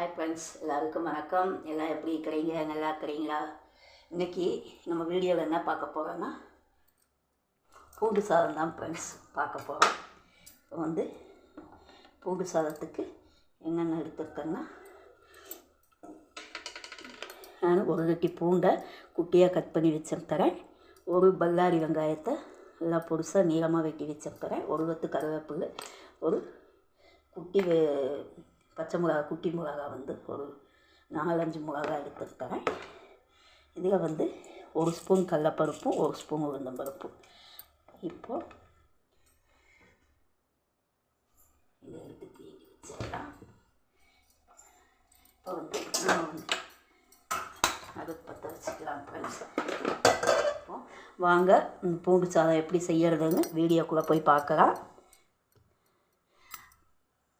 Hi friends எல்லாருக்கும் வணக்கம். எல்லாம் எப்படி இருக்கிறீங்க? நல்லா இருக்கிறீங்களா? இன்றைக்கி நம்ம வீடியோவில் என்ன பார்க்க போகிறோன்னா பூண்டு சாதம் தான் ஃப்ரெண்ட்ஸ் பார்க்க போகிறோம் இப்போ வந்து பூண்டு சாதத்துக்கு என்னென்ன எடுத்துருக்கேன்னா நான் ஒரு கட்டி பூண்டை குட்டியாக கட் பண்ணி வச்சுருக்கிறேன். ஒரு பல்லாரி வெங்காயத்தை நல்லா பொடிசாக நீளமாக வெட்டி வச்சுருக்கிறேன். ஒரு வத்து கருவேப்பில் ஒரு குட்டி பச்சை மிளகா குட்டி மிளகா வந்து ஒரு நாலஞ்சு மிளகா எடுத்துருக்கிறேன் இதில் வந்து ஒரு ஸ்பூன் கடலப்பருப்பும் ஒரு ஸ்பூன் உளுந்தம்பருப்பும் இப்போது இதை எடுத்து தீனி வச்சிடலாம். இப்போ வந்து வந்து அடுப்பு பற்ற வச்சுக்கலாம் ஃப்ரெண்ட்ஸ் இப்போ வாங்க பூண்டு சாதம் எப்படி செய்யறதுன்னு வீடியோக்குள்ளே போய் பார்க்கலாம்.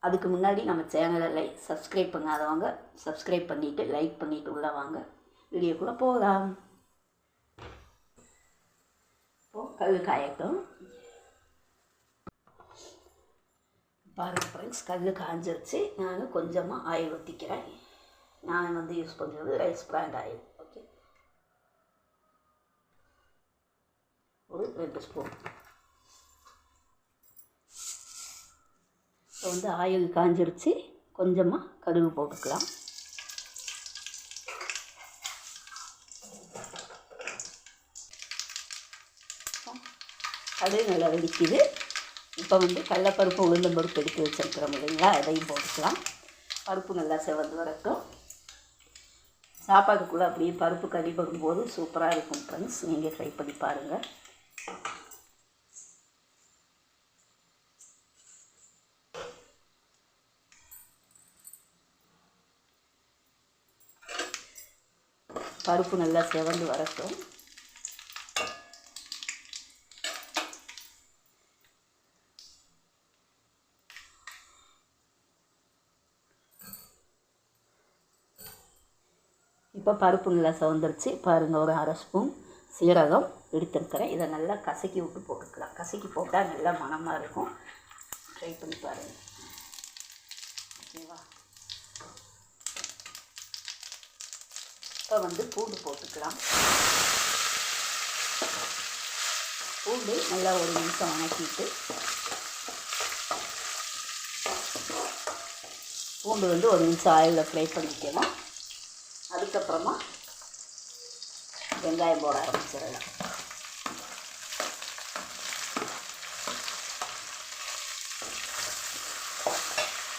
அதுக்கு முன்னாடி நம்ம சேனலை லைக் சப்ஸ்கிரைப் பண்ணாதவங்க சப்ஸ்கிரைப் பண்ணிவிட்டு லைக் பண்ணிவிட்டு உள்ளே வாங்க. வீடியோக்குள்ளே போகலாம். இப்போ கல் காயட்டும். பாருங்க ஃப்ரெண்ட்ஸ் கல் காஞ்சிருச்சு. நான் கொஞ்சமாக ஆயில் ஊற்றிக்கிறேன் நான் வந்து யூஸ் பண்ணுறது ரைஸ் பிராண்ட் ஆயில் ஓகே ஒரு ரெண்டு ஸ்பூன் இப்போ வந்து ஆயில் காஞ்சிருச்சு. கொஞ்சமாக கடுகு போட்டுக்கலாம். கடுகு நல்லா வெடிக்குது. இப்போ வந்து கடலப்பருப்பு உளுந்தம்பருப்பு எடுத்து வச்சிருக்கிறோம் இல்லைங்களா? அதையும் போட்டுக்கலாம். பருப்பு நல்லா செவந்து வரட்டும். சாப்பாட்டுக்குள்ளே அப்படியே பருப்பு கறி போடும்போது சூப்பராக இருக்கும் ஃப்ரெண்ட்ஸ் நீங்கள் ட்ரை பண்ணி பாருங்கள் பருப்பு நல்லா செவந்து வரட்டும். இப்போ பருப்பு நல்லா செவந்துருச்சு. பாருங்கள் ஒரு அரை ஸ்பூன் சீரகம் எடுத்துருக்கிறேன். இதை நல்லா கசக்கி விட்டு போட்டுக்கலாம். கசக்கி போட்டால் நல்லா மனமாக இருக்கும். ட்ரை பண்ணி பாருங்கள் ஓகேவா இப்போ வந்து பூண்டு போட்டுக்கலாம். பூண்டு நல்லா ஒரு நிமிஷம் வணக்கிட்டு பூண்டு வந்து ஒரு நிமிஷம் ஆயிலில் ஃப்ரை பண்ணிக்கலாம். அதுக்கப்புறமா வெங்காயம் போட ஆரம்பிச்சிடலாம்.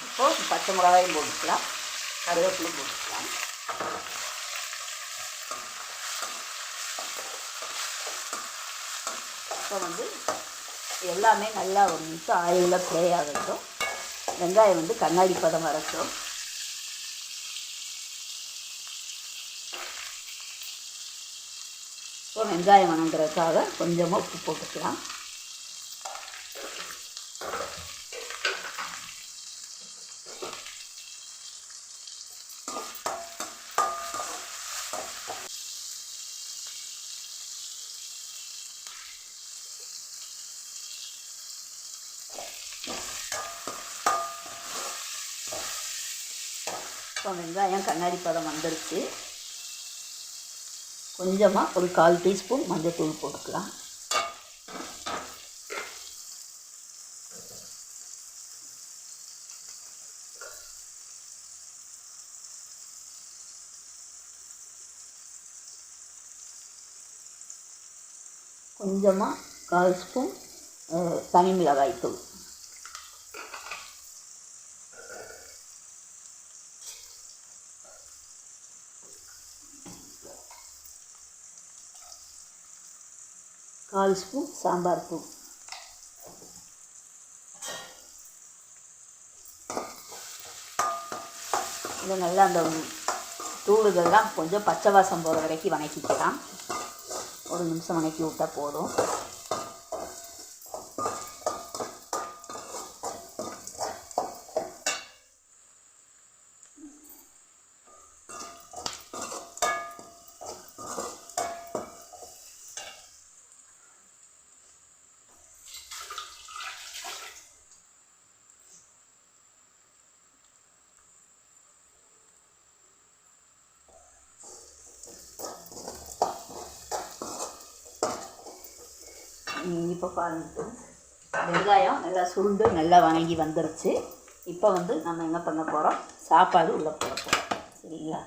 இப்போது பச்சை மிளகாயும் போட்டுக்கலாம். கருவேப்பிலும் போட்டுக்கலாம். இப்போ வந்து எல்லாமே நல்லா ஒரு நிமிஷம் ஆயிலில் ஃப்ரை ஆகட்டும். வெங்காயம் வந்து கண்ணாடி பதம் வரட்டும். இப்போ வெங்காயம் வணங்குறதுக்காக கொஞ்சமாக உப்பு போட்டுக்கலாம். இப்போ வெங்காயம் கண்ணாடி பதம் வந்துருச்சு கொஞ்சமாக ஒரு கால் டீஸ்பூன் மஞ்சள்தூள் போட்டுக்கலாம். கொஞ்சமாக கால் ஸ்பூன் தனி மிளகாய் தூள் கால் ஸ்பூன் சாம்பார் தூள் இது நல்லா அந்த தூளுகள்லாம் கொஞ்சம் பச்சை வாசம் போகிற வரைக்கும் வணக்கிக்கலாம். ஒரு நிமிஷம் வணக்கி விட்டால் போதும். இப்போ பாருங்க. வெங்காயம் நல்லா சுருண்டு நல்லா வணங்கி வந்துருச்சு. இப்போ வந்து நம்ம என்ன பண்ண போகிறோம் சாப்பாடு உள்ளே போட போகிறோம் சரிங்களா?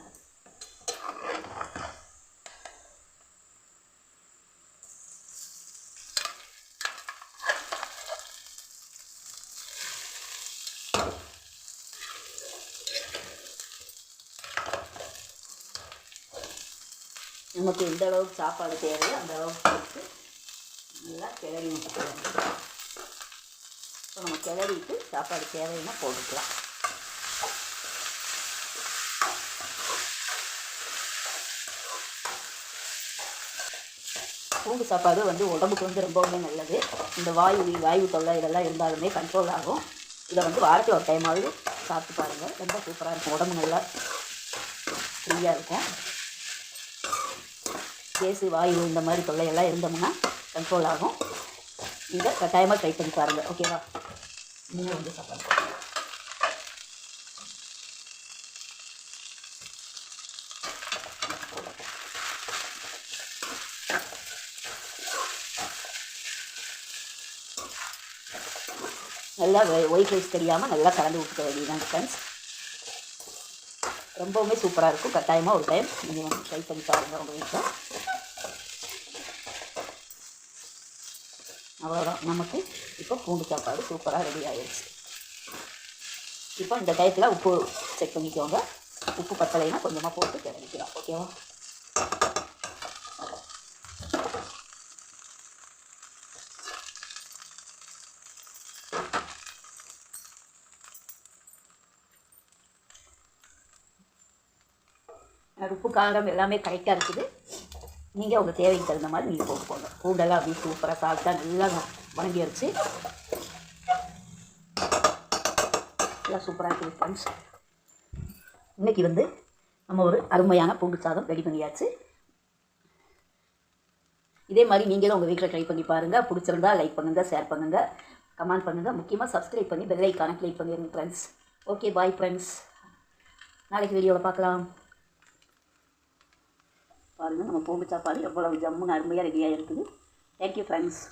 நமக்கு எந்த அளவுக்கு சாப்பாடு தேவையோ அந்த அளவுக்கு நல்லா கிளறி விட்டுக்கலாம் இப்போ நம்ம கிளறிட்டு சாப்பாடு தேவைன்னா போட்டுக்கலாம். பூண்டு சாப்பாடு வந்து உடம்புக்கு வந்து ரொம்பவுமே நல்லது. இந்த வாயு வாயு தொல்லை இதெல்லாம் இருந்தாலுமே கண்ட்ரோல் ஆகும். இதை வந்து வாரத்தில் ஒரு டைமாவது சாப்பிட்டு பாருங்கள் ரொம்ப சூப்பராக இருக்கும். உடம்பு நல்லா ஃப்ரீயாக இருக்கும். கேஸு வாயு இந்த மாதிரி தொல்லையெல்லாம் இருந்தோம்னா கண்ட்ரோல் ஆகும். இதை கட்டாயமாக ட்ரை பண்ணி பாருங்கள் ஓகேவா நீங்கள் வந்து சாப்பாடு நல்லா ஒயிட் ரைஸ் தெரியாமல் நல்லா கலந்து விட்டுக்க வேண்டியதுதான் ஃப்ரெண்ட்ஸ் ரொம்பவுமே சூப்பராக இருக்கும். கட்டாயமாக ஒரு டைம் நீங்கள் ட்ரை பண்ணி பாருங்கள் உங்கள் வீட்டில் அவ்வளோதான் நமக்கு இப்போ பூண்டு சாப்பாடு சூப்பராக ரெடி ஆகிடுச்சு இப்போ இந்த டயத்தில் உப்பு செக் பண்ணிக்கோங்க. உப்பு பத்தலைன்னா கொஞ்சமாக போட்டு கிளம்பிக்கலாம் ஓகேவா உப்பு காரம் எல்லாமே கரெக்டாக இருக்குது. நீங்கள் உங்கள் தேவைக்கு தகுந்த மாதிரி நீங்கள் போட்டுக்கோங்க. பூண்டெல்லாம் அப்படியே சூப்பராக சாப்பிட்டா நல்லா வணங்கி வச்சு நல்லா சூப்பராக இருக்குது ஃப்ரெண்ட்ஸ் இன்றைக்கி வந்து நம்ம ஒரு அருமையான பூண்டு சாதம் ரெடி பண்ணியாச்சு. இதே மாதிரி நீங்களும் உங்கள் வீட்டில் ட்ரை பண்ணி பாருங்கள் பிடிச்சிருந்தா லைக் பண்ணுங்கள் ஷேர் பண்ணுங்கள் கமெண்ட் பண்ணுங்கள் முக்கியமாக சப்ஸ்கிரைப் பண்ணி பெல் ஐக்கானை கிளிக் பண்ணிடுங்க ஃப்ரெண்ட்ஸ் ஓகே பாய் ஃப்ரெண்ட்ஸ் நாளைக்கு வீடியோவில் பார்க்கலாம். பாருங்கள் நம்ம பூண்டு சாப்பாடு எவ்வளோ ஜம்முன்னு அருமையாக ரெடியாக இருக்குது தேங்க்யூ ஃப்ரெண்ட்ஸ்